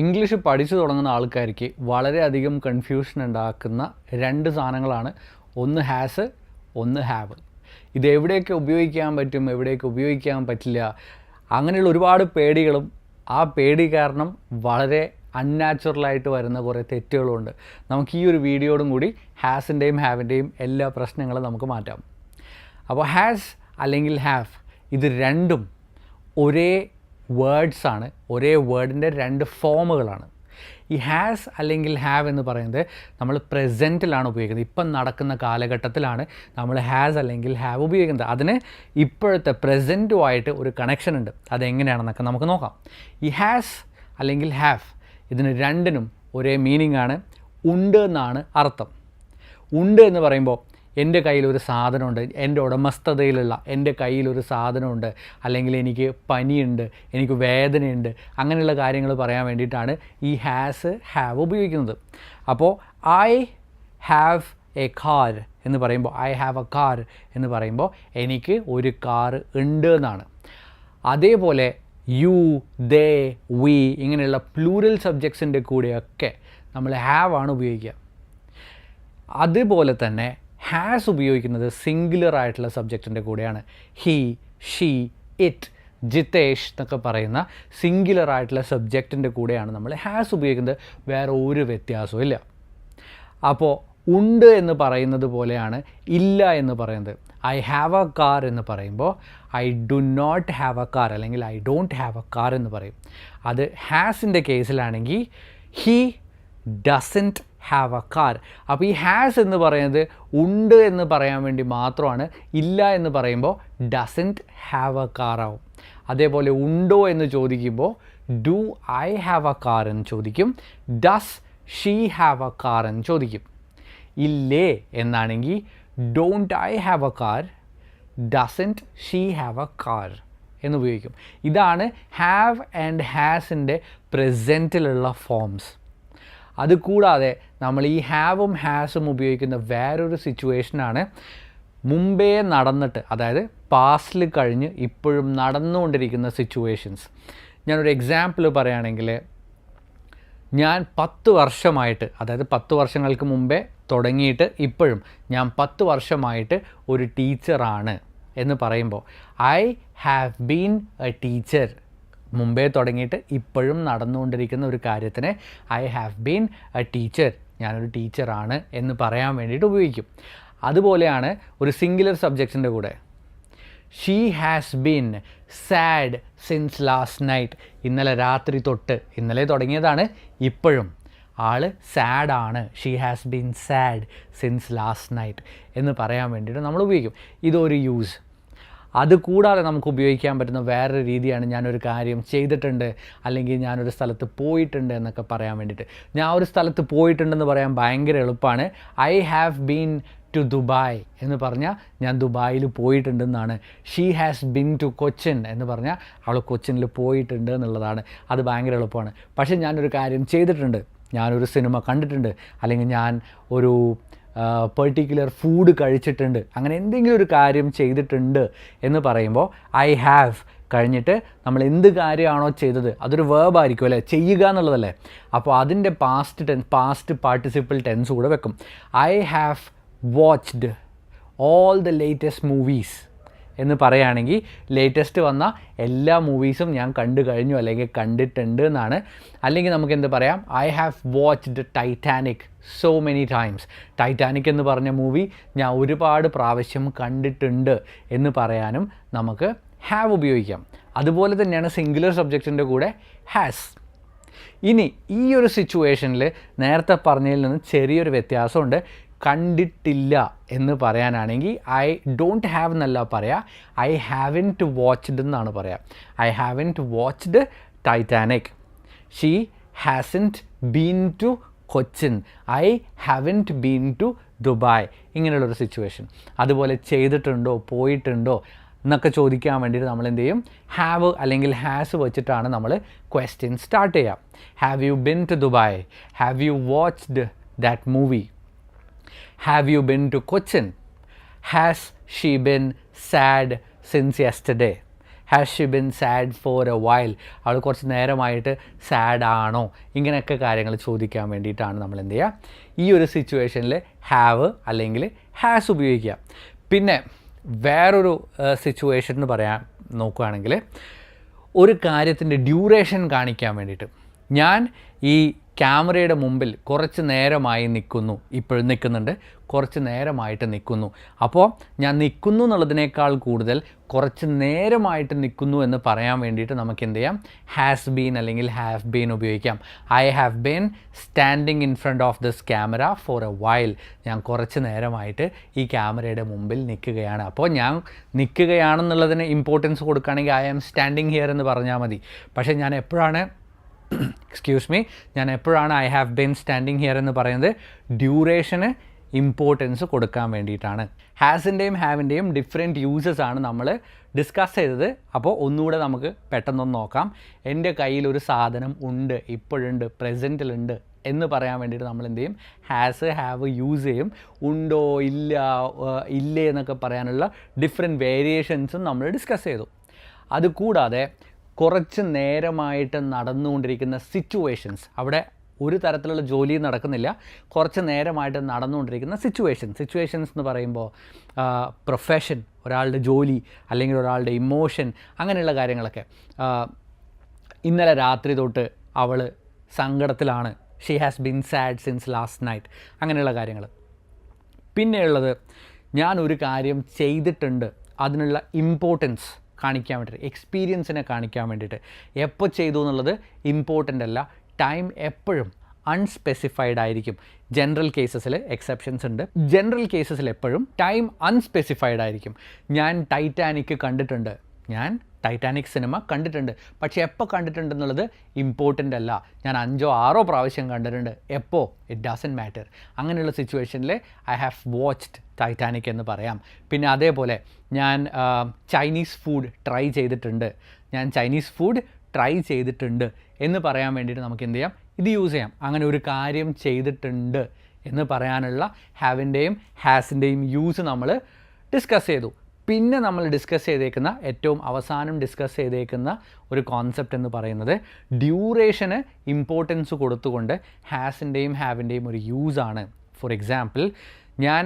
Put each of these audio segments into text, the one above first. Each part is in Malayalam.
ഇംഗ്ലീഷ് പഠിച്ചു തുടങ്ങുന്ന ആൾക്കാർക്ക് വളരെയധികം കൺഫ്യൂഷൻ ഉണ്ടാക്കുന്ന രണ്ട് സാധനങ്ങളാണ്. ഒന്ന് ഹാസ് ഒന്ന് ഹാവ് ഇത് എവിടെയൊക്കെ ഉപയോഗിക്കാൻ പറ്റും എവിടെയൊക്കെ ഉപയോഗിക്കാൻ പറ്റില്ല അങ്ങനെയുള്ള ഒരുപാട് പേടികളും ആ പേടി കാരണം വളരെ അൺനാച്ചുറലായിട്ട് വരുന്ന കുറേ തെറ്റുകളുമുണ്ട് നമുക്ക് ഈ ഒരു വീഡിയോടും കൂടി ഹാസിന്റെയും ഹാവിന്റെയും എല്ലാ പ്രശ്നങ്ങളും നമുക്ക് മാറ്റാം. അപ്പോൾ ഹാസ് അല്ലെങ്കിൽ ഹാവ് ഇത് രണ്ടും ഒരേ വേർഡ്സ് ആണ്. ഒരേ വേർഡിന്റെ രണ്ട് ഫോമുകളാണ് ഈ ഹാസ് അല്ലെങ്കിൽ ഹാവ് എന്ന് പറയുന്നത് നമ്മൾ പ്രസന്റിലാണ് ഉപയോഗിക്കുന്നത്. ഇപ്പം നടക്കുന്ന കാലഘട്ടത്തിലാണ് നമ്മൾ ഹാസ് അല്ലെങ്കിൽ ഹാവ് ഉപയോഗിക്കുന്നത്. അതിന് ഇപ്പോഴത്തെ പ്രസന്റുമായിട്ട് ഒരു കണക്ഷൻ ഉണ്ട്. അതെങ്ങനെയാണെന്നൊക്കെ നമുക്ക് നോക്കാം. ഈ ഹാസ് അല്ലെങ്കിൽ ഹാവ് ഇതിന് രണ്ടിനും ഒരേ മീനിങ് ആണ്. ഉണ്ട് എന്നാണ് അർത്ഥം. ഉണ്ട് എന്ന് പറയുമ്പോൾ എന്റെ കയ്യിലൊരു സാധനമുണ്ട് എന്റെ ഉടമസ്ഥതയിലുള്ള എന്റെ കയ്യിലൊരു സാധനമുണ്ട് അല്ലെങ്കിൽ എനിക്ക് പനിയുണ്ട് എനിക്ക് വേദനയുണ്ട് അങ്ങനെയുള്ള കാര്യങ്ങൾ പറയാൻ വേണ്ടിയിട്ടാണ് ഈ ഹാസ് ഹാവ് ഉപയോഗിക്കുന്നത്. അപ്പോൾ ഐ ഹാവ് എ കാർ എന്ന് പറയുമ്പോൾ ഐ ഹാവ് എ കാർ എന്ന് പറയുമ്പോൾ എനിക്ക് ഒരു കാർ ഉണ്ട് എന്നാണ്. അതേപോലെ യു ദേ വി ഇങ്ങനെയുള്ള പ്ലൂറൽ സബ്ജക്ട്സിന്റെ കൂടെയൊക്കെ നമ്മൾ ഹാവ് ആണ് ഉപയോഗിക്കുക. അതുപോലെ തന്നെ ഹാസ് ഉപയോഗിക്കുന്നത് സിംഗുലർ ആയിട്ടുള്ള സബ്ജക്റ്റിന്റെ കൂടെയാണ്. ഹി ഷീ ഇറ്റ് ജിതേഷ് എന്നൊക്കെ പറയുന്ന സിംഗുലർ ആയിട്ടുള്ള സബ്ജക്റ്റിന്റെ കൂടെയാണ് നമ്മൾ ഹാസ് ഉപയോഗിക്കുന്നത്. വേറെ ഒരു വ്യത്യാസവും ഇല്ല. അപ്പോൾ ഉണ്ട് എന്ന് പറയുന്നത് പോലെയാണ് ഇല്ല എന്ന് പറയുന്നത്. ഐ ഹാവ് എ കാർ എന്ന് പറയുമ്പോൾ I do not have a car അല്ലെങ്കിൽ I don't have a car എന്ന് പറയും. അത് ഹാസിന്റെ കേസിലാണെങ്കിൽ he doesn't have a car അപ്പോൾ ഈ ഹാസ് എന്ന് പറയുന്നത് ഉണ്ട് എന്ന് പറയാൻ വേണ്ടി മാത്രമാണ്. ഇല്ല എന്ന് പറയുമ്പോൾ ഡസന്റ് ഹാവ് എ കാർ ആവും. അതേപോലെ ഉണ്ടോ എന്ന് ചോദിക്കുമ്പോൾ do I have a car എന്ന് ചോദിക്കും. Does she have a car എന്ന് ചോദിക്കും. ഇല്ലേ എന്നാണെങ്കിൽ don't I have a car doesn't she have a car എന്ന് ഉപയോഗിക്കും. ഇതാണ് ഹാവ് ആൻഡ് ഹാസിന്റെ പ്രസന്റിലുള്ള ഫോംസ് അതുകൂടാതെ നമ്മൾ ഈ ഹാവും ഹാസും ഉപയോഗിക്കുന്ന വേറൊരു സിറ്റുവേഷനാണ് മുമ്പേ നടന്നിട്ട് അതായത് പാസ്റ്റിൽ കഴിഞ്ഞ് ഇപ്പോഴും നടന്നുകൊണ്ടിരിക്കുന്ന സിറ്റുവേഷൻസ് ഞാനൊരു എക്സാമ്പിൾ പറയുകയാണെങ്കിൽ ഞാൻ പത്ത് വർഷമായിട്ട് അതായത് പത്ത് വർഷങ്ങൾക്ക് മുമ്പേ തുടങ്ങിയിട്ട് ഇപ്പോഴും ഞാൻ പത്ത് വർഷമായിട്ട് ഒരു ടീച്ചറാണ് എന്ന് പറയുമ്പോൾ I have been a teacher മുമ്പേ തുടങ്ങിയിട്ട് ഇപ്പോഴും നടന്നുകൊണ്ടിരിക്കുന്ന ഒരു കാര്യത്തിന് I have been a teacher ഞാനൊരു ടീച്ചറാണ് എന്ന് പറയാൻ വേണ്ടിയിട്ട് ഉപയോഗിക്കും. അതുപോലെയാണ് ഒരു സിംഗുലർ സബ്ജക്റ്റിന്റെ കൂടെ. She has been sad since last night ഇന്നലെ രാത്രി തൊട്ട് ഇന്നലെ തുടങ്ങിയതാണ് ഇപ്പോഴും. ആൾ സാഡാണ് she has been sad since last night എന്ന് പറയാൻ വേണ്ടിയിട്ട് നമ്മൾ ഉപയോഗിക്കും. ഇതൊരു യൂസ് അതുകൂടാതെ നമുക്ക് ഉപയോഗിക്കാൻ പറ്റുന്ന വേറൊരു രീതിയാണ് ഞാനൊരു കാര്യം ചെയ്തിട്ടുണ്ട് അല്ലെങ്കിൽ ഞാനൊരു സ്ഥലത്ത് പോയിട്ടുണ്ട് എന്നൊക്കെ പറയാൻ വേണ്ടിയിട്ട്. ഞാൻ ഒരു സ്ഥലത്ത് പോയിട്ടുണ്ടെന്ന് പറയാൻ ഭയങ്കര എളുപ്പമാണ്. I have been to Dubai എന്ന് പറഞ്ഞാൽ ഞാൻ ദുബായിൽ പോയിട്ടുണ്ടെന്നാണ്. She has been to Cochin എന്ന് പറഞ്ഞാൽ അവൾ കൊച്ചിനിൽ പോയിട്ടുണ്ട് എന്നുള്ളതാണ്. അത് ഭയങ്കര എളുപ്പമാണ്. പക്ഷേ ഞാനൊരു കാര്യം ചെയ്തിട്ടുണ്ട്. ഞാനൊരു സിനിമ കണ്ടിട്ടുണ്ട്. അല്ലെങ്കിൽ ഞാൻ ഒരു പെർട്ടിക്കുലർ ഫുഡ് കഴിച്ചിട്ടുണ്ട്. അങ്ങനെ എന്തെങ്കിലും ഒരു കാര്യം ചെയ്തിട്ടുണ്ട് എന്ന് പറയുമ്പോൾ ഐ ഹാവ് കഴിഞ്ഞിട്ട് നമ്മൾ എന്ത് കാര്യമാണോ ചെയ്തത് അതൊരു വേർബ് ആയിരിക്കും അല്ലേ? ചെയ്യുക എന്നുള്ളതല്ലേ? അപ്പോൾ അതിന്റെ past ten past participle tense കൂടെ വെക്കും. I have watched all the latest movies എന്ന് പറയുകയാണെങ്കിൽ ലേറ്റസ്റ്റ് വന്ന എല്ലാ മൂവീസും ഞാൻ കണ്ടു കഴിഞ്ഞു അല്ലെങ്കിൽ കണ്ടിട്ടുണ്ട് എന്നാണ്. അല്ലെങ്കിൽ നമുക്ക് എന്ത് പറയാം? I have watched Titanic so many times Titanic എന്ന് പറഞ്ഞ മൂവി ഞാൻ ഒരുപാട് പ്രാവശ്യം കണ്ടിട്ടുണ്ട് എന്ന് പറയാനും നമുക്ക് ഹാവ് ഉപയോഗിക്കാം. അതുപോലെ തന്നെയാണ് സിംഗുലർ സബ്ജക്റ്റിന്റെ കൂടെ ഹാസ് ഇനി ഈ ഒരു സിറ്റുവേഷനിൽ നേരത്തെ പറഞ്ഞതിൽ നിന്ന് ചെറിയൊരു വ്യത്യാസമുണ്ട്. കണ്ടിട്ടില്ല എന്ന് പറയാനാണെങ്കിൽ ഐ ഡോണ്ട് ഹാവ് എന്നല്ല പറയാം. ഐ ഹാവൻ ടു വാച്ച്ഡ് എന്നാണ് പറയാം. I haven't watched Titanic she hasn't been to Cochin. I haven't been to Dubai. ഇങ്ങനെയുള്ളൊരു സിറ്റുവേഷൻ അതുപോലെ ചെയ്തിട്ടുണ്ടോ പോയിട്ടുണ്ടോ എന്നൊക്കെ ചോദിക്കാൻ വേണ്ടിയിട്ട് നമ്മൾ എന്ത് ചെയ്യും? ഹാവ് അല്ലെങ്കിൽ ഹാസ് വെച്ചിട്ടാണ് നമ്മൾ ക്വസ്റ്റ്യൻ സ്റ്റാർട്ട് ചെയ്യാം. Have you been to Dubai? Have you watched that movie have you been to Cochin has she been sad since yesterday? Has she been sad for a while അവൾ കുറച്ച് നേരമായിട്ട് സാഡ് ആണോ? ഇങ്ങനെയൊക്കെ കാര്യങ്ങൾ ചോദിക്കാൻ വേണ്ടിയിട്ടാണ് നമ്മൾ എന്ത് ചെയ്യുക? ഈ ഒരു സിറ്റുവേഷനിൽ ഹാവ് അല്ലെങ്കിൽ ഹാസ് ഉപയോഗിക്കുക. പിന്നെ വേറൊരു സിറ്റുവേഷൻ എന്ന് പറയാൻ നോക്കുകയാണെങ്കിൽ ഒരു കാര്യത്തിന്റെ ഡ്യൂറേഷൻ കാണിക്കാൻ വേണ്ടിയിട്ട്. ഞാൻ ഈ ക്യാമറയുടെ മുമ്പിൽ കുറച്ച് നേരമായി നിൽക്കുന്നു. ഇപ്പോഴും നിൽക്കുന്നുണ്ട്. കുറച്ച് നേരമായിട്ട് നിൽക്കുന്നു. അപ്പോൾ ഞാൻ നിൽക്കുന്നു എന്നുള്ളതിനേക്കാൾ കൂടുതൽ കുറച്ച് നേരമായിട്ട് നിൽക്കുന്നു എന്ന് പറയാൻ വേണ്ടിയിട്ട് നമുക്ക് എന്ത് ചെയ്യാം? ഹാസ് ബീൻ അല്ലെങ്കിൽ ഹാവ് ബീൻ ഉപയോഗിക്കാം. I have been standing in front of this camera for a while ഞാൻ കുറച്ച് നേരമായിട്ട് ഈ ക്യാമറയുടെ മുമ്പിൽ നിൽക്കുകയാണ്. അപ്പോൾ ഞാൻ നിൽക്കുകയാണെന്നുള്ളതിന് ഇമ്പോർട്ടൻസ് കൊടുക്കുകയാണെങ്കിൽ ഐ ആം സ്റ്റാൻഡിങ് ഹിയർ എന്ന് പറഞ്ഞാൽ മതി. പക്ഷേ ഞാൻ എപ്പോഴാണ് എക്സ്ക്യൂസ് മീ ഞാൻ എപ്പോഴാണ് I have been standing here എന്ന് പറയുന്നത്? ഡ്യൂറേഷന് ഇമ്പോർട്ടൻസ് കൊടുക്കാൻ വേണ്ടിയിട്ടാണ്. ഹാസിന്റെയും ഹാവിന്റെയും ഡിഫറെന്റ് യൂസസ് ആണ് നമ്മൾ ഡിസ്കസ് ചെയ്തത്. അപ്പോൾ ഒന്നുകൂടെ നമുക്ക് പെട്ടെന്നൊന്ന് നോക്കാം. എന്റെ കയ്യിൽ ഒരു സാധനം ഉണ്ട് ഇപ്പോഴുണ്ട് പ്രസന്റിലുണ്ട് എന്ന് പറയാൻ വേണ്ടിയിട്ട് നമ്മൾ എന്ത് ചെയ്യും? ഹാസ് ഹാവ് യൂസ് ചെയ്യും. ഉണ്ടോ ഇല്ല ഇല്ലേ എന്നൊക്കെ പറയാനുള്ള ഡിഫറെന്റ് വേരിയേഷൻസും നമ്മൾ ഡിസ്കസ് ചെയ്തു. അതുകൂടാതെ കുറച്ച് നേരമായിട്ട് നടന്നുകൊണ്ടിരിക്കുന്ന സിറ്റുവേഷൻസ് അവിടെ ഒരു തരത്തിലുള്ള ജോലി നടക്കുന്നില്ല. കുറച്ച് നേരമായിട്ട് നടന്നുകൊണ്ടിരിക്കുന്ന സിറ്റുവേഷൻ സിറ്റുവേഷൻസ് എന്ന് പറയുമ്പോൾ പ്രൊഫഷൻ ഒരാളുടെ ജോലി അല്ലെങ്കിൽ ഒരാളുടെ ഇമോഷൻ അങ്ങനെയുള്ള കാര്യങ്ങളൊക്കെ. ഇന്നലെ രാത്രി തൊട്ട് അവൾ സങ്കടത്തിലാണ്. She has been sad since last night അങ്ങനെയുള്ള കാര്യങ്ങൾ. പിന്നെയുള്ളത് ഞാൻ ഒരു കാര്യം ചെയ്തിട്ടുണ്ട്. അതിനുള്ള ഇമ്പോർട്ടൻസ് കാണിക്കാൻ വേണ്ടിയിട്ട് എക്സ്പീരിയൻസിനെ കാണിക്കാൻ വേണ്ടിയിട്ട്. എപ്പോൾ ചെയ്തു എന്നുള്ളത് ഇമ്പോർട്ടന്റ് അല്ല. ടൈം എപ്പോഴും അൺസ്പെസിഫൈഡ് ആയിരിക്കും. ജനറൽ കേസസിൽ എക്സെപ്ഷൻസ് ഉണ്ട്. ജനറൽ കേസസിൽ എപ്പോഴും ടൈം അൺസ്പെസിഫൈഡ് ആയിരിക്കും. ഞാൻ ടൈറ്റാനിക് കണ്ടിട്ടുണ്ട്. ഞാൻ ടൈറ്റാനിക് സിനിമ കണ്ടിട്ടുണ്ട്. പക്ഷേ എപ്പോൾ കണ്ടിട്ടുണ്ടെന്നുള്ളത് ഇമ്പോർട്ടന്റ് അല്ല. ഞാൻ അഞ്ചോ ആറോ പ്രാവശ്യം കണ്ടിട്ടുണ്ട്. എപ്പോൾ ഇറ്റ് ഡസൻ മാറ്റർ അങ്ങനെയുള്ള സിറ്റുവേഷനിൽ ഐ ഹാവ് വാച്ച്ഡ് ടൈറ്റാനിക് എന്ന് പറയാം. പിന്നെ അതേപോലെ ഞാൻ ചൈനീസ് ഫുഡ് ട്രൈ ചെയ്തിട്ടുണ്ട്. ഞാൻ ചൈനീസ് ഫുഡ് ട്രൈ ചെയ്തിട്ടുണ്ട് എന്ന് പറയാൻ വേണ്ടിയിട്ട് നമുക്ക് എന്ത് ചെയ്യാം? ഇത് യൂസ് ചെയ്യാം. അങ്ങനെ ഒരു കാര്യം ചെയ്തിട്ടുണ്ട് എന്ന് പറയാനുള്ള ഹാവിന്റെയും ഹാസിന്റെയും യൂസ് നമ്മൾ ഡിസ്കസ് ചെയ്തു. പിന്നെ നമ്മൾ ഡിസ്കസ് ചെയ്തേക്കുന്ന ഏറ്റവും അവസാനം ഡിസ്കസ് ചെയ്തേക്കുന്ന ഒരു കോൺസെപ്റ്റ് എന്ന് പറയുന്നത് ഡ്യൂറേഷന് ഇമ്പോർട്ടൻസ് കൊടുത്തുകൊണ്ട് ഹാസിന്റെയും ഹാവിന്റെയും ഒരു യൂസാണ് ഫോർ എക്സാമ്പിൾ ഞാൻ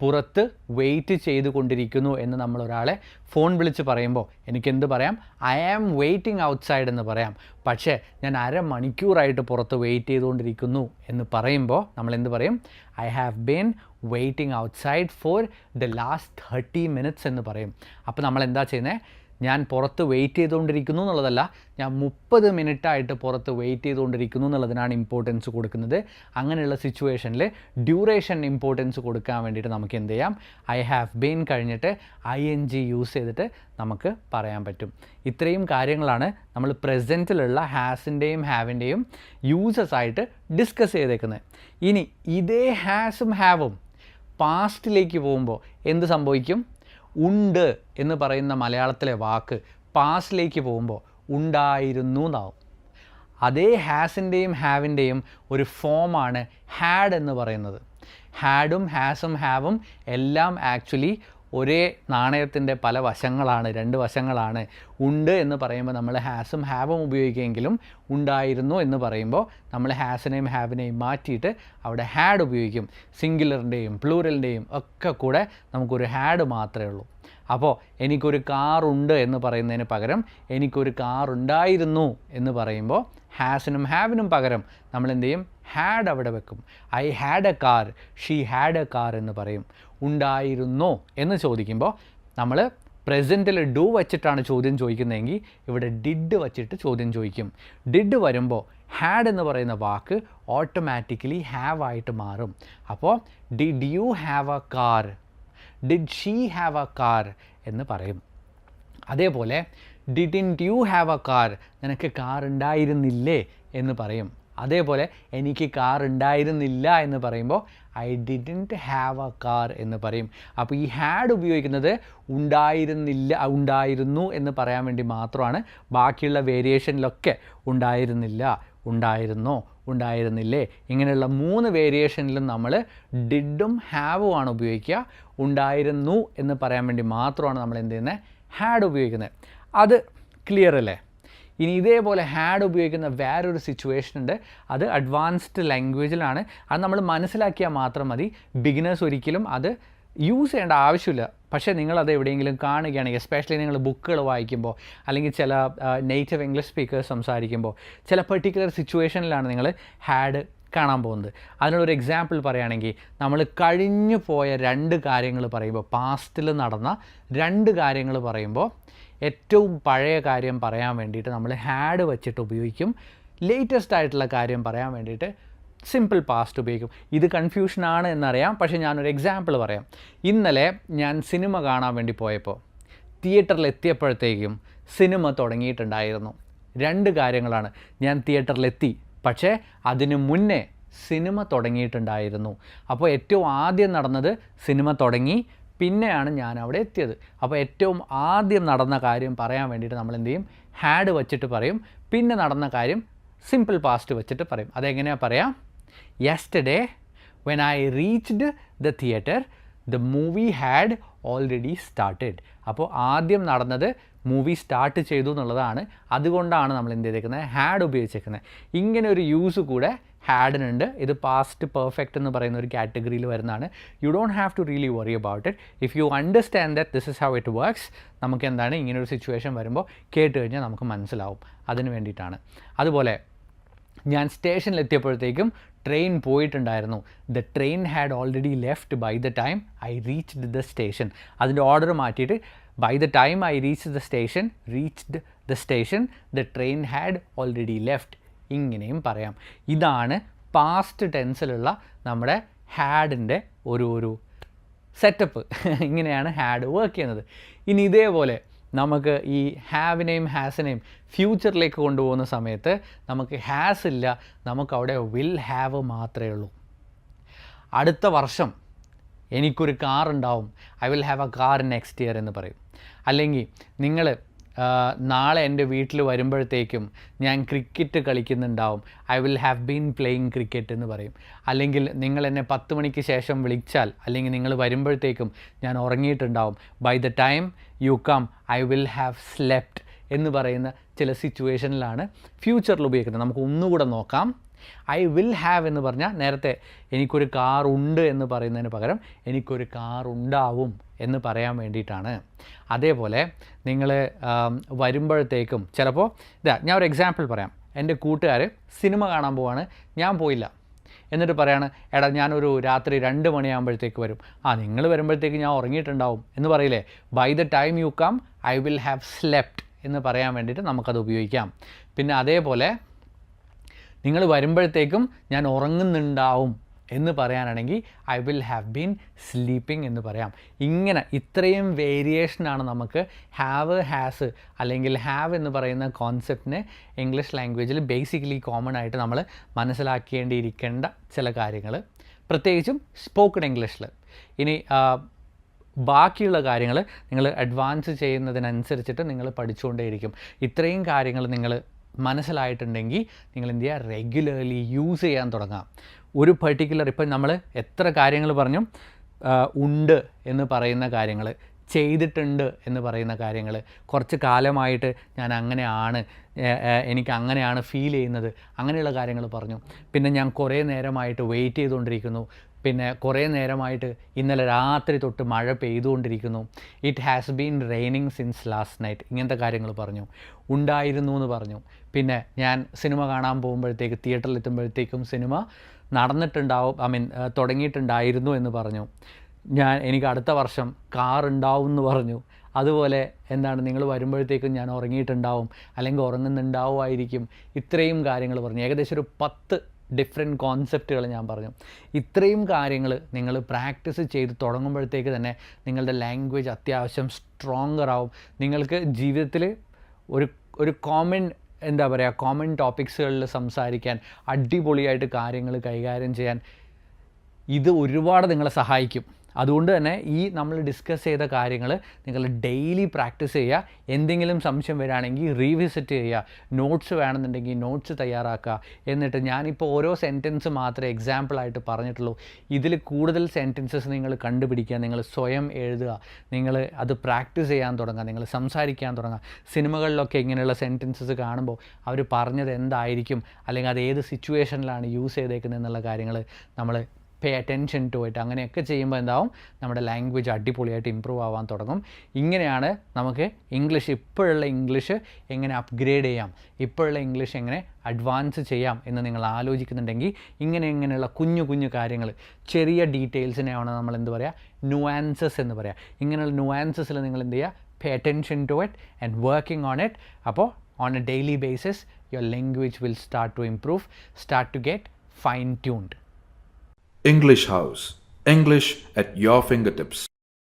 പുറത്ത് വെയിറ്റ് ചെയ്തുകൊണ്ടിരിക്കുന്നു എന്ന് നമ്മൾ ഒരാളെ ഫോൺ വിളിച്ച് പറയുമ്പോൾ എനിക്കെന്ത് പറയാം? ഐ ആം വെയിറ്റിംഗ് ഔട്ട്സൈഡ് എന്ന് പറയാം. പക്ഷേ ഞാൻ അരമണിക്കൂറായിട്ട് പുറത്ത് വെയിറ്റ് ചെയ്തുകൊണ്ടിരിക്കുന്നു എന്ന് പറയുമ്പോൾ നമ്മൾ എന്ത് പറയും? I have been waiting outside for the last thirty minutes എന്ന് പറയും. അപ്പോൾ നമ്മൾ എന്താ ചെയ്യുന്നത് ഞാൻ പുറത്ത് വെയിറ്റ് ചെയ്തുകൊണ്ടിരിക്കുന്നു എന്നുള്ളതല്ല ഞാൻ മുപ്പത് മിനിറ്റായിട്ട് പുറത്ത് വെയിറ്റ് ചെയ്തുകൊണ്ടിരിക്കുന്നു എന്നുള്ളതിനാണ് ഇമ്പോർട്ടൻസ് കൊടുക്കുന്നത്. അങ്ങനെയുള്ള സിറ്റുവേഷനിൽ ഡ്യൂറേഷൻ ഇമ്പോർട്ടൻസ് കൊടുക്കാൻ വേണ്ടിയിട്ട് നമുക്ക് എന്ത് ചെയ്യാം? ഐ ഹാവ് ബീൻ കഴിഞ്ഞിട്ട് ഐ എൻ ജി യൂസ് ചെയ്തിട്ട് നമുക്ക് പറയാൻ പറ്റും. ഇത്രയും കാര്യങ്ങളാണ് നമ്മൾ പ്രസന്റിലുള്ള ഹാസിന്റെയും ഹാവിന്റെയും യൂസസ് ആയിട്ട് ഡിസ്കസ് ചെയ്തേക്കുന്നത്. ഇനി ഇതേ ഹാസും ഹാവും പാസ്റ്റിലേക്ക് പോകുമ്പോൾ എന്ത് സംഭവിക്കും? ഉണ്ട് എന്ന് പറയുന്ന മലയാളത്തിലെ വാക്ക് പാസ്റ്റിലേക്ക് പോകുമ്പോൾ ഉണ്ടായിരുന്നു എന്നാവും അതേ ഹാസിന്റെയും ഹാവിന്റെയും ഒരു ഫോമാണ് ഹാഡ് എന്ന് പറയുന്നത്. ഹാഡും ഹാസും ഹാവും എല്ലാം ആക്ച്വലി ഒരേ നാണയത്തിന്റെ പല വശങ്ങളാണ് രണ്ട് വശങ്ങളാണ്. ഉണ്ട് എന്ന് പറയുമ്പോൾ നമ്മൾ ഹാസും ഹാവും ഉപയോഗിക്കുമെങ്കിലും ഉണ്ടായിരുന്നു എന്ന് പറയുമ്പോൾ നമ്മൾ ഹാസിനെയും ഹാവിനെയും മാറ്റിയിട്ട് അവിടെ ഹാഡ് ഉപയോഗിക്കും. സിംഗുലറിന്റെയും പ്ലൂറലിന്റെയും ഒക്കെ കൂടെ നമുക്കൊരു ഹാഡ് മാത്രമേ ഉള്ളൂ. അപ്പോൾ എനിക്കൊരു കാറുണ്ട് എന്ന് പറയുന്നതിന് പകരം എനിക്കൊരു കാറുണ്ടായിരുന്നു എന്ന് പറയുമ്പോൾ ഹാസിനും ഹാവിനും പകരം നമ്മൾ എന്ത് ചെയ്യും? ഹാഡ് അവിടെ വെക്കും. I had a car she had a car എന്ന് പറയും. ഉണ്ടായിരുന്നോ എന്ന് ചോദിക്കുമ്പോൾ നമ്മൾ പ്രസന്റിൽ ഡു വച്ചിട്ടാണ് ചോദ്യം ചോദിക്കുന്നതെങ്കിൽ ഇവിടെ ഡിഡ് വച്ചിട്ട് ചോദ്യം ചോദിക്കും. ഡിഡ് വരുമ്പോൾ ഹാഡ് എന്ന് പറയുന്ന വാക്ക് ഓട്ടോമാറ്റിക്കലി ഹാവ് ആയിട്ട് മാറും. അപ്പോൾ did you have a car did she have a car എന്ന് പറയും. അതേപോലെ didn't you have a car നിനക്ക് കാർ ഉണ്ടായിരുന്നില്ലേ എന്ന് പറയും. അതേപോലെ എനിക്ക് കാർ ഉണ്ടായിരുന്നില്ല എന്ന് പറയുമ്പോൾ I didn't have a car എന്ന് പറയും. അപ്പോൾ ഈ ഹാഡ് ഉപയോഗിക്കുന്നത് ഉണ്ടായിരുന്നില്ല ഉണ്ടായിരുന്നു എന്ന് പറയാൻ വേണ്ടി മാത്രമാണ് ബാക്കിയുള്ള വേരിയേഷനിലൊക്കെ ഉണ്ടായിരുന്നില്ല ഉണ്ടായിരുന്നോ ഉണ്ടായിരുന്നില്ലേ ഇങ്ങനെയുള്ള മൂന്ന് വേരിയേഷനിലും നമ്മൾ ഡിഡും ഹാവും ആണ് ഉപയോഗിക്കുക. ഉണ്ടായിരുന്നു എന്ന് പറയാൻ വേണ്ടി മാത്രമാണ് നമ്മൾ എന്ത് ചെയ്യുന്നത്? ഹാഡ് ഉപയോഗിക്കുന്നത്. അത് ക്ലിയർ അല്ലേ? ഇനി ഇതേപോലെ ഹാഡ് ഉപയോഗിക്കുന്ന വേറൊരു സിറ്റുവേഷൻ ഉണ്ട്. അത് അഡ്വാൻസ്ഡ് ലാംഗ്വേജിലാണ് അത് നമ്മൾ മനസ്സിലാക്കിയാൽ മാത്രം മതി. ബിഗിനേഴ്സ് ഒരിക്കലും അത് യൂസ് ചെയ്യേണ്ട ആവശ്യമില്ല. പക്ഷേ നിങ്ങളത് എവിടെയെങ്കിലും കാണുകയാണെങ്കിൽ എസ്പെഷ്യലി നിങ്ങൾ ബുക്കുകൾ വായിക്കുമ്പോൾ അല്ലെങ്കിൽ ചില നേറ്റീവ് ഇംഗ്ലീഷ് സ്പീക്കേഴ്സ് സംസാരിക്കുമ്പോൾ ചില പെർട്ടിക്കുലർ സിറ്റുവേഷനിലാണ് നിങ്ങൾ ഹാഡ് കാണാൻ പോകുന്നത്. അതിനുള്ളൊരു എക്സാമ്പിൾ പറയുകയാണെങ്കിൽ നമ്മൾ കഴിഞ്ഞു പോയ രണ്ട് കാര്യങ്ങൾ പറയുമ്പോൾ പാസ്റ്റിൽ നടന്ന രണ്ട് കാര്യങ്ങൾ പറയുമ്പോൾ ഏറ്റവും പഴയ കാര്യം പറയാൻ വേണ്ടിയിട്ട് നമ്മൾ ഹാഡ് വെച്ചിട്ട് ഉപയോഗിക്കും. ലേറ്റസ്റ്റ് ആയിട്ടുള്ള കാര്യം പറയാൻ വേണ്ടിയിട്ട് സിമ്പിൾ പാസ്റ്റ് ഉപയോഗിക്കും. ഇത് കൺഫ്യൂഷനാണ് എന്നറിയാം. പക്ഷേ ഞാനൊരു എക്സാമ്പിൾ പറയാം. ഇന്നലെ ഞാൻ സിനിമ കാണാൻ വേണ്ടി പോയപ്പോൾ തിയേറ്ററിൽ എത്തിയപ്പോഴത്തേക്കും സിനിമ തുടങ്ങിയിട്ടുണ്ടായിരുന്നു. രണ്ട് കാര്യങ്ങളാണ്. ഞാൻ തിയേറ്ററിലെത്തി പക്ഷേ അതിനു മുന്നേ സിനിമ തുടങ്ങിയിട്ടുണ്ടായിരുന്നു. അപ്പോൾ ഏറ്റവും ആദ്യം നടന്നത് സിനിമ തുടങ്ങി പിന്നെയാണ് ഞാൻ അവിടെ എത്തിയത്. അപ്പോൾ ഏറ്റവും ആദ്യം നടന്ന കാര്യം പറയാൻ വേണ്ടിയിട്ട് നമ്മൾ എന്ത് ചെയ്യും ഹാഡ് വെച്ചിട്ട് പറയും. പിന്നെ നടന്ന കാര്യം സിമ്പിൾ പാസ്റ്റ് വെച്ചിട്ട് പറയും. അതെങ്ങനെയാണ് പറയാം? Yesterday when I reached the theatre the movie had already started അപ്പോൾ ആദ്യം നടന്നത് മൂവി സ്റ്റാർട്ട് ചെയ്തു എന്നുള്ളതാണ്. അതുകൊണ്ടാണ് നമ്മൾ എന്ത് ചെയ്തേക്കുന്നത്? ഹാഡ് ഉപയോഗിച്ചേക്കുന്നത്. ഇങ്ങനെ ഒരു യൂസ് കൂടെ ഹാഡിനുണ്ട് ഇത് പാസ്റ്റ് പെർഫെക്റ്റ് എന്ന് പറയുന്ന ഒരു കാറ്റഗറിയിൽ വരുന്നതാണ്. You don't have to really worry about it if you understand that this is how it works നമുക്ക് എന്താണ് ഇങ്ങനൊരു സിറ്റുവേഷൻ വരുമ്പോൾ കേട്ട് കഴിഞ്ഞാൽ നമുക്ക് മനസ്സിലാവും. അതിന് വേണ്ടിയിട്ടാണ്. അതുപോലെ ഞാൻ സ്റ്റേഷനിലെത്തിയപ്പോഴത്തേക്കും ട്രെയിൻ പോയിട്ടുണ്ടായിരുന്നു. The train had already left by the time I reached the station അതിന്റെ ഓർഡർ മാറ്റിയിട്ട് by the time I reach the station reached the station the train had already left ഇങ്ങനെയും പറയാം. ഇതാണ് പാസ്റ്റ് ടെൻസിലുള്ള നമ്മുടെ ഹാഡിന്റെ ഒരു ഒരു സെറ്റപ്പ് ഇങ്ങനെയാണ് ഹാഡ് വർക്ക് ചെയ്യുന്നത്. ഇനി ഇതേപോലെ നമുക്ക് ഈ ഹാവിനെയും ഹാസിനെയും ഫ്യൂച്ചറിലേക്ക് കൊണ്ടുപോകുന്ന സമയത്ത് നമുക്ക് ഹാസ് ഇല്ല നമുക്ക് അവിടെ വിൽ ഹാവ് മാത്രമേ ഉള്ളൂ. അടുത്ത വർഷം എനിക്കൊരു കാർ ഉണ്ടാവും. I will have a car next year എന്ന് പറയും. അല്ലെങ്കിൽ നിങ്ങൾ നാളെ എന്റെ വീട്ടിൽ വരുമ്പോഴത്തേക്കും ഞാൻ cricket കളിക്കുന്നുണ്ടാവും. I will have been playing cricket എന്ന് പറയും. അല്ലെങ്കിൽ നിങ്ങൾ എന്നെ പത്ത് മണിക്ക് ശേഷം വിളിച്ചാൽ അല്ലെങ്കിൽ നിങ്ങൾ വരുമ്പോഴത്തേക്കും ഞാൻ ഉറങ്ങിയിട്ടുണ്ടാവും. By the time you come I will have slept എന്ന് പറയുന്ന ചില സിറ്റുവേഷനിലാണ് ഫ്യൂച്ചറിൽ ഉപയോഗിക്കുന്നത്. നമുക്ക് ഒന്നുകൂടെ നോക്കാം. ഐ വിൽ ഹാവ് എന്ന് പറഞ്ഞാൽ നേരത്തെ എനിക്കൊരു കാർ ഉണ്ട് എന്ന് പറയുന്നതിന് പകരം എനിക്കൊരു കാർ ഉണ്ടാവും എന്ന് പറയാൻ വേണ്ടിയിട്ടാണ്. അതേപോലെ നിങ്ങൾ വരുമ്പോഴത്തേക്കും ചിലപ്പോൾ ഇതാ ഞാൻ ഒരു എക്സാമ്പിൾ പറയാം. എന്റെ കൂട്ടുകാർ സിനിമ കാണാൻ പോവാണ് ഞാൻ പോയില്ല. എന്നിട്ട് പറയാണ് എടാ ഞാനൊരു രാത്രി രണ്ട് മണിയാകുമ്പോഴത്തേക്ക് വരും. ആ നിങ്ങൾ വരുമ്പോഴത്തേക്ക് ഞാൻ ഉറങ്ങിയിട്ടുണ്ടാവും. എന്ന് പറയില്ലേ? By the time you come I will have slept എന്ന് പറയാൻ വേണ്ടിയിട്ട് നമുക്കത് ഉപയോഗിക്കാം. പിന്നെ അതേപോലെ നിങ്ങൾ വരുമ്പോഴത്തേക്കും ഞാൻ ഉറങ്ങുന്നുണ്ടാവും എന്ന് പറയാനാണെങ്കിൽ I will have been sleeping എന്ന് പറയാം. ഇങ്ങനെ ഇത്രയും വേരിയേഷനാണ് നമുക്ക് ഹാവ് ഹാസ് അല്ലെങ്കിൽ ഹാവ് എന്ന് പറയുന്ന കോൺസെപ്റ്റിന് ഇംഗ്ലീഷ് ലാംഗ്വേജിൽ ബേസിക്കലി കോമൺ ആയിട്ട് നമ്മൾ മനസ്സിലാക്കേണ്ടിയിരിക്കേണ്ട ചില കാര്യങ്ങൾ. പ്രത്യേകിച്ചും സ്പോക്കൺ ഇംഗ്ലീഷിൽ ഇനി ബാക്കിയുള്ള കാര്യങ്ങൾ നിങ്ങൾ അഡ്വാൻസ് ചെയ്യുന്നതിനനുസരിച്ചിട്ട് നിങ്ങൾ പഠിച്ചുകൊണ്ടേയിരിക്കും. ഇത്രയും കാര്യങ്ങൾ നിങ്ങൾ മനസ്സിലായിട്ടുണ്ടെങ്കിൽ നിങ്ങൾ എന്ത് ചെയ്യുക റെഗുലർലി യൂസ് ചെയ്യാൻ തുടങ്ങാം. ഒരു പെർട്ടിക്കുലർ ഇപ്പം നമ്മൾ എത്ര കാര്യങ്ങൾ പറഞ്ഞു? ഉണ്ട് എന്ന് പറയുന്ന കാര്യങ്ങൾ ചെയ്തിട്ടുണ്ട് എന്ന് പറയുന്ന കാര്യങ്ങൾ കുറച്ച് കാലമായിട്ട് ഞാൻ അങ്ങനെയാണ് എനിക്ക് അങ്ങനെയാണ് ഫീൽ ചെയ്യുന്നത് അങ്ങനെയുള്ള കാര്യങ്ങൾ പറഞ്ഞു. പിന്നെ ഞാൻ കുറേ നേരമായിട്ട് വെയിറ്റ് ചെയ്തുകൊണ്ടിരിക്കുന്നു. പിന്നെ കുറേ നേരമായിട്ട് ഇന്നലെ രാത്രി തൊട്ട് മഴ പെയ്തുകൊണ്ടിരിക്കുന്നു. It has been raining since last night ഇങ്ങനത്തെ കാര്യങ്ങൾ പറഞ്ഞു. ഉണ്ടായിരുന്നു എന്ന് പറഞ്ഞു. പിന്നെ ഞാൻ സിനിമ കാണാൻ പോകുമ്പോഴത്തേക്ക് തിയേറ്ററിൽ എത്തുമ്പോഴത്തേക്കും സിനിമ നടന്നിട്ടുണ്ടാവും ഐ മീൻ തുടങ്ങിയിട്ടുണ്ടായിരുന്നു എന്ന് പറഞ്ഞു. ഞാൻ എനിക്ക് അടുത്ത വർഷം കാർ ഉണ്ടാവും എന്ന് പറഞ്ഞു. അതുപോലെ എന്താണ് നിങ്ങൾ വരുമ്പോഴത്തേക്കും ഞാൻ ഉറങ്ങിയിട്ടുണ്ടാവും അല്ലെങ്കിൽ ഉറങ്ങുന്നുണ്ടാവുമായിരിക്കും ഇത്രയും കാര്യങ്ങൾ പറഞ്ഞു. ഏകദേശം ഒരു പത്ത് ഡിഫറെന്റ് കോൺസെപ്റ്റുകൾ ഞാൻ പറഞ്ഞു. ഇത്രയും കാര്യങ്ങൾ നിങ്ങൾ പ്രാക്ടീസ് ചെയ്ത് തുടങ്ങുമ്പോഴത്തേക്ക് തന്നെ നിങ്ങളുടെ ലാംഗ്വേജ് അത്യാവശ്യം സ്ട്രോങ്ങർ ആവും. നിങ്ങൾക്ക് ജീവിതത്തിൽ ഒരു ഒരു കോമൺ എന്താ പറയുക കോമൺ ടോപ്പിക്സുകളിൽ സംസാരിക്കാൻ അടിപൊളിയായിട്ട് കാര്യങ്ങൾ കൈകാര്യം ചെയ്യാൻ ഇത് ഒരുപാട് നിങ്ങളെ സഹായിക്കും. അതുകൊണ്ട് തന്നെ ഈ നമ്മൾ ഡിസ്കസ് ചെയ്ത കാര്യങ്ങൾ നിങ്ങൾ ഡെയിലി പ്രാക്ടീസ് ചെയ്യുക. എന്തെങ്കിലും സംശയം വരികയാണെങ്കിൽ റീവിസിറ്റ് ചെയ്യുക. നോട്ട്സ് വേണമെന്നുണ്ടെങ്കിൽ നോട്ട്സ് തയ്യാറാക്കുക. എന്നിട്ട് ഞാനിപ്പോൾ ഓരോ സെന്റൻസ് മാത്രമേ എക്സാമ്പിളായിട്ട് പറഞ്ഞിട്ടുള്ളൂ. ഇതിൽ കൂടുതൽ സെന്റൻസസ് നിങ്ങൾ കണ്ടുപിടിക്കുക. നിങ്ങൾ സ്വയം എഴുതുക. നിങ്ങൾ അത് പ്രാക്ടീസ് ചെയ്യാൻ തുടങ്ങുക. നിങ്ങൾ സംസാരിക്കാൻ തുടങ്ങുക. സിനിമകളിലൊക്കെ ഇങ്ങനെയുള്ള സെന്റൻസസ് കാണുമ്പോൾ അവർ പറഞ്ഞത് എന്തായിരിക്കും? അല്ലെങ്കിൽ അത് ഏത് സിറ്റുവേഷനിലാണ് യൂസ് ചെയ്തേക്കുന്നത് എന്നുള്ള കാര്യങ്ങൾ നമ്മൾ പേ അറ്റൻഷൻ ടു ഇറ്റ് അങ്ങനെയൊക്കെ ചെയ്യുമ്പോൾ എന്താവും? നമ്മുടെ ലാംഗ്വേജ് അടിപൊളിയായിട്ട് ഇമ്പ്രൂവ് ആവാൻ തുടങ്ങും. ഇങ്ങനെയാണ് നമുക്ക് ഇംഗ്ലീഷ് ഇപ്പോഴുള്ള ഇംഗ്ലീഷ് എങ്ങനെ അപ്ഗ്രേഡ് ചെയ്യാം? ഇപ്പോഴുള്ള ഇംഗ്ലീഷ് എങ്ങനെ അഡ്വാൻസ് ചെയ്യാം എന്ന് നിങ്ങൾ ആലോചിക്കുന്നുണ്ടെങ്കിൽ ഇങ്ങനെ ഇങ്ങനെയുള്ള കുഞ്ഞു കുഞ്ഞു കാര്യങ്ങൾ ചെറിയ ഡീറ്റെയിൽസിനെയാണ് നമ്മൾ എന്ത് പറയുക നുവാൻസസ് എന്ന് പറയുക ഇങ്ങനെയുള്ള നുവാൻസസിൽ നിങ്ങൾ എന്ത് ചെയ്യുക? Pay attention to it and working on it അപ്പോൾ on a daily basis your language will start to improve start to get fine tuned. English House. English at your fingertips.